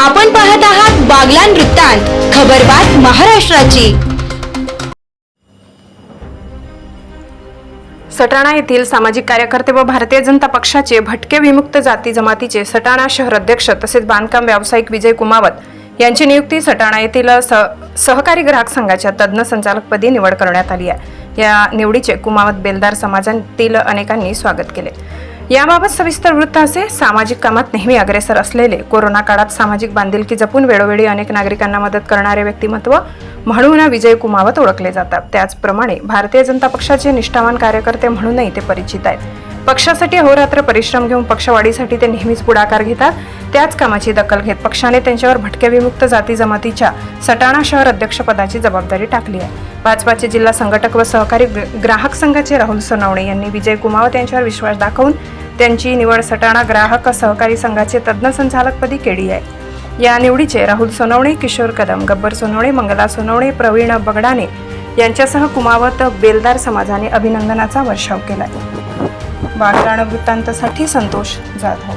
आपण पाहत आहात बागलान वृत्तांत खबरबात महाराष्ट्राची. सटाणा येथील सामाजिक कार्यकर्ते व भारतीय जनता पक्षाचे भटके विमुक्त जाती जमातीचे सटाणा शहर अध्यक्ष तसेच बांधकाम व्यावसायिक विजय कुमावत यांची नियुक्ती सटाणा येथील सह सहकारी ग्राहक संघाच्या तज्ज्ञ संचालकपदी निवड करण्यात आली आहे. या निवडीचे कुमावत बेलदार समाजातील अनेकांनी स्वागत केले. याबाबत सविस्तर वृत्त असे सामाजिक कामात नेहमी अग्रेसर असलेले कोरोना काळात सामाजिक बांधिलकी जपून वेळोवेळी अनेक नागरिकांना मदत करणारे व्यक्तिमत्व म्हणून विजय कुमावत ओळखले जातात. त्याचप्रमाणे भारतीय जनता पक्षाचे निष्ठावान कार्यकर्ते म्हणूनही ते परिचित आहेत. पक्षासाठी अहोरात्र परिश्रम घेऊन पक्षवाढीसाठी ते नेहमीच पुढाकार घेतात. त्याच कामाची दखल घेत पक्षाने त्यांच्यावर भटक्या विमुक्त जाती जमातीच्या सटाणा शहर अध्यक्षपदाची जबाबदारी टाकली आहे. भाजपाचे जिल्हा संघटक व सहकारी ग्राहक संघाचे राहुल सोनवणे यांनी विजय कुमावत यांच्यावर विश्वास दाखवून त्यांची निवड सटाणा ग्राहक सहकारी संघाचे तज्ज्ञ संचालकपदी केली आहे. या निवडीचे राहुल सोनवणे किशोर कदम गब्बर सोनवणे मंगला सोनवणे प्रवीण बगडाने यांच्यासह कुमावत बेलदार समाजाने अभिनंदनाचा वर्षाव केला बागराण वृत्तांतसाठी संतोष जाधव.